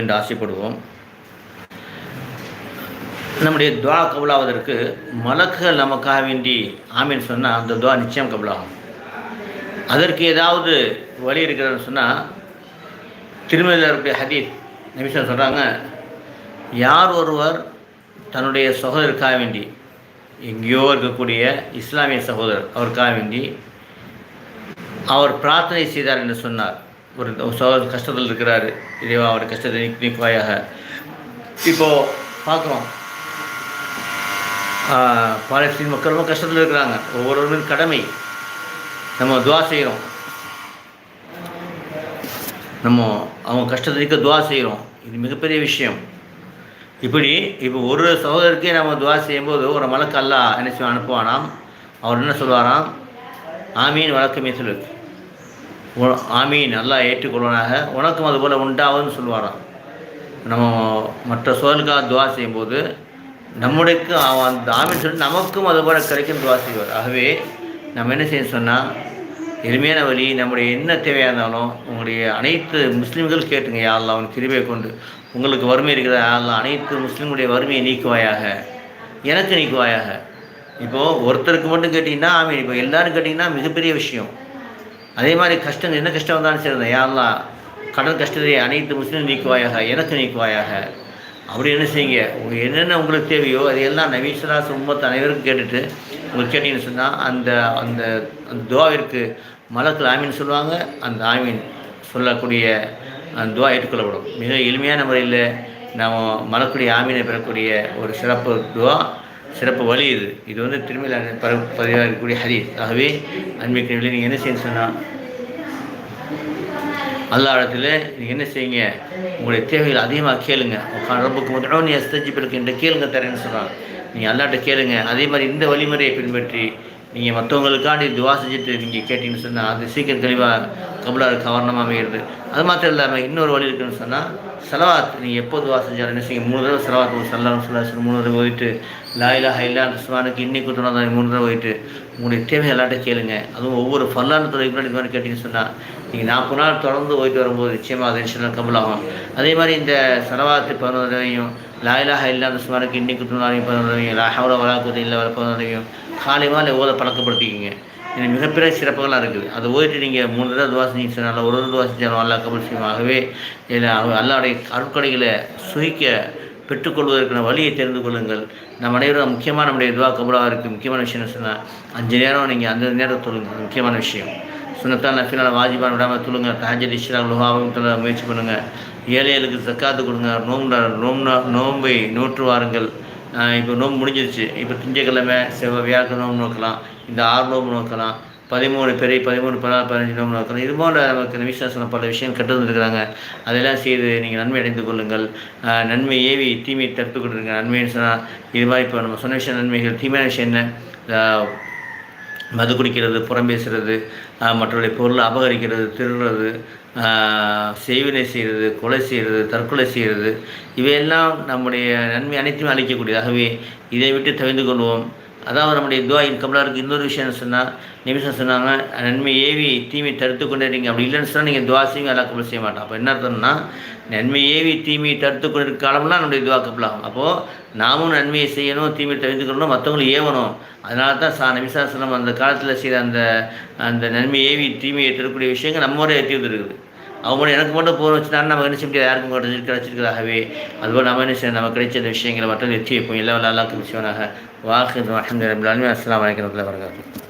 என்று ஆசைப்படுவோம். நம்முடைய துவா கபுலாவதற்கு மலக்குகள் நமக்காக வேண்டி ஆமின்னு சொன்னால் அந்த துவா நிச்சயம் கபுலாகும். அதற்கு ஏதாவது வழி இருக்கிறதுன்னு சொன்னால் திருமலையில் இருக்கக்கூடிய நிமிஷம் சொல்கிறாங்க யார் ஒருவர் தன்னுடைய சகோதரருக்காக வேண்டி எங்கேயோ இருக்கக்கூடிய இஸ்லாமிய சகோதரர் அவருக்காக வேண்டி அவர் பிரார்த்தனை செய்தார் என்று சொன்னார். ஒரு சகோதரர் கஷ்டத்தில் இருக்கிறார். இறைவா அவர் கஷ்டத்தை நீ நீக்குவாயாக. இப்போது பார்க்குறோம். பாலஸ்தீன் மக்கள் ரொம்ப கஷ்டத்தில் இருக்கிறாங்க. ஒவ்வொருவரும் கடமை. நம்ம துவா செய்கிறோம் நம்ம அவங்க கஷ்டத்தை நீக்க துவா செய்கிறோம் இது மிகப்பெரிய விஷயம். இப்படி இப்போ ஒரு சகோதரருக்கே நம்ம துவா செய்யும்போது ஒரு மலக்கு அல்லா என்ன செய்வான் அனுப்புவானாம். அவர் என்ன சொல்வாராம்? ஆமீன் வழக்கமே சொல்லு. ஆமீன் நல்லா ஏற்றுக்கொள்வனாக. உனக்கும் அதுபோல் உண்டாகும்னு சொல்லுவாராம். நம்ம மற்ற சோழலுக்காக துவா செய்யும்போது நம்முடைக்கு அவன் அந்த ஆமீன் சொல்லி நமக்கும் அதுபோல் கிடைக்கும் துவா செய்வார். ஆகவே நம்ம என்ன செய்ய சொன்னால் எளிமையான வழி நம்முடைய என்ன தேவையாக இருந்தாலும் உங்களுடைய அனைத்து முஸ்லீம்கள் கேட்டுங்க யாரெல்லாம் அவன் கிருபையை கொண்டு. உங்களுக்கு வறுமை இருக்கிற யாரெல்லாம் அனைத்து முஸ்லீமுடைய வறுமையை நீக்குவாயாக. எனக்கு நீக்குவாயாக. இப்போது ஒருத்தருக்கு மட்டும் கேட்டிங்கன்னா ஆமீன். இப்போ எல்லோரும் கேட்டிங்கன்னா மிகப்பெரிய விஷயம். அதே மாதிரி கஷ்டம் என்ன கஷ்டம் வந்தாலும் சரி யாரெல்லாம் கடன் கஷ்டத்தை அனைத்து முஸ்லீம் நீக்குவாயாக எனக்கு நீக்குவாயாக. அப்படி என்ன செய்யுங்க? உங்களுக்கு என்னென்ன உங்களுக்கு தேவையோ அதையெல்லாம் நவீஸ்வராஸ் உம்மத்து அனைவருக்கும் கேட்டுட்டு உங்களுக்கு கேட்டீங்கன்னு சொன்னால் அந்த அந்த அந்த துவாவிற்கு மலக்கில் ஆமீன் சொல்லுவாங்க. அந்த ஆமீன் சொல்லக்கூடிய அந்த துவா ஏற்றுக்கொள்ளப்படும். மிக எளிமையான முறையில் நாம் மலக்குடைய ஆமீனை பெறக்கூடிய ஒரு சிறப்பு துவா. சிறப்பு வழி இது. இது வந்து திரும்பியில் பதிவாக இருக்கக்கூடிய ஹதீஸ். ஆகவே அன்பிற்கு நீங்கள் என்ன செய்யணும் சொன்னால் அல்லா இடத்துல நீங்கள் என்ன செய்யுங்க? உங்களுடைய தேவைகள் அதிகமாக கேளுங்க. உட்காந்து ரப்புக்கு முதலும் நீ அஸ்தஜிப்பிற்கு என்று கேளுங்க தரேன்னு சொன்னால் நீங்கள் அல்லாட்ட கேளுங்க. அதே மாதிரி இந்த வழிமுறையை பின்பற்றி நீங்கள் மற்றவங்களுக்காண்டி துவா செஞ்சுட்டு நீங்கள் கேட்டிங்கன்னு சொன்னால் அது சீக்கிரம் தெளிவாக கபலாக கவர்ணமாக அமைகிறது அது மாத்திரம் இல்லாமல் இன்னொரு வழி இருக்குன்னு சொன்னால் செலவாத் நீங்கள் எப்போ துவா செஞ்சாலும் என்ன செய்யுங்க மூணு தடவை செலவாத் ஒரு சல்லாம் சொல்லி மூணு தடவை போயிட்டு லாயிலா ஹைலா சுவானுக்கு இன்னைக்கு குத்துனா மூணு தடவை போயிட்டு உங்களுடைய தேவை எல்லாட்டும் கேளுங்க. அதுவும் ஒவ்வொரு ஃபல்லான துறைக்கு முன்னாடி மாதிரி கேட்டிங்கன்னு சொன்னால் நீங்கள் நாற்பது நாள் தொடர்ந்து போயிட்டு வரும்போது நிச்சயமாக அது நிச்சயம் கபலாகும். அதே மாதிரி இந்த செலவாத்து பதினொரு தடவையும் லாயிலாக இல்லாத சுமாருக்கு இன்னைக்கு துணாலையும் பதினொரு தடவையும் லாஹவல வளாக்குது இல்லை பதினொரு தடவையும் காலைமால ஓத பழக்கப்படுத்திக்கிங்க. எனக்கு மிகப்பெரிய சிறப்புகளாக இருக்குது. அதை ஓதிட்டு நீங்கள் மூணு தடவை துவா செஞ்சு ஒரு தடவை செஞ்சாலும் அல்லா கபல் செய்யும் ஆகவே இதில் அல்லாவுடைய அருட்கொடைகளை சுகிக்க பெற்றுக்கொள்வதற்கான வழியை தெரிந்து கொள்ளுங்கள். நம்ம அனைவரும் முக்கியமான நம்முடைய துவா கபலாக இருக்குது முக்கியமான விஷயம் என்ன சொன்னால் அஞ்சு நேரம் நீங்கள் அந்த நேரம் தொழுங்க. முக்கியமான விஷயம். சுனத்தான் நஃபினால் வாஜிபான் விடாமல் தொழுங்க. தாஜர் இஷ்ரா லுஹாவும் தொழ முயற்சி பண்ணுங்கள் ஏழைகளுக்கு சக்காத்து கொடுங்க. நோம்பு நோம்பு நோம்பை நூற்று வாருங்கள் இப்போ நோம்பு முடிஞ்சிருச்சு. இப்போ திங்கக்கிழமை செவ்வாய் வியாழக்கிழமை நோம்பு நோக்கலாம். இந்த ஆறு நோம்பு நோக்கலாம். பதிமூணு பெரிய பதிமூணு பதினாறு பதினஞ்சு நோம்பு நோக்கலாம். இது போன்ற நமக்கு விசுவாசம் பல விஷயம் கற்று வந்துருக்கிறாங்க அதெல்லாம் செய்து நீங்கள் நன்மை அடைந்து கொள்ளுங்கள். நன்மை ஏவி தீமையை தடுத்து கொண்டிருங்க. நன்மைன்னு சொன்னால் இது மாதிரி இப்போ நம்ம சொன்ன விஷயம் நன்மைகள் தீமையான விஷயம் என்ன? மது குடிக்கிறது புறம் பேசுகிறது மற்றவருடைய பொருளை அபகரிக்கிறது திருடுறது செய்வினை செய்கிறது கொலை செய்கிறது தற்கொலை செய்கிறது இவையெல்லாம் நம்முடைய நன்மை அனைத்துமே அளிக்கக்கூடியதாகவே இதை விட்டு தவிர்த்து கொள்வோம். அதாவது நம்முடைய துவாயின் கபலாருக்கு இன்னொரு விஷயம் சொன்னால் நிமிஷம் சொன்னாங்க நன்மை ஏவி தீமை தடுத்து கொண்டே இருங்க அப்படி இல்லைன்னு சொன்னால் நீங்கள் துவா செய்வீங்க அல்லா கபல் செய்ய மாட்டோம் அப்போ என்ன அர்த்தம்னா நன்மை ஏவி தீமையை தடுத்து கொண்டிருக்க காலம்லாம் நம்முடைய துவா கபலாகும். அப்போது நாமும் நன்மையை செய்யணும் தீமையை தவிர்த்து கொள்ளணும் மற்றவங்களும் ஏவணும். அதனால தான் சா நிமிஷாசனம் அந்த காலத்தில் செய்கிற அந்த அந்த நன்மை ஏவி தீமையை தரக்கூடிய விஷயங்கள் நம்மோட ஏற்றி வந்துருக்குது. அவங்க எனக்கு மட்டும் போக வச்சுனாலும் நம்ம என்ன செய்ய முடியாது யாருக்கும் கிடைச்சி கிடைச்சிருக்கிறதாகவே அதுபோல் நம்ம என்ன செய்யணும்? நம்ம கிடைச்ச விஷயங்களை மட்டும் வெற்றி வைப்போம். எல்லா அல்லாக்கு விஷயமாக வாக்கு அஹமது ரபுல்லாலுமே அஸ்லாம் வலைக்கம் வரகாத்து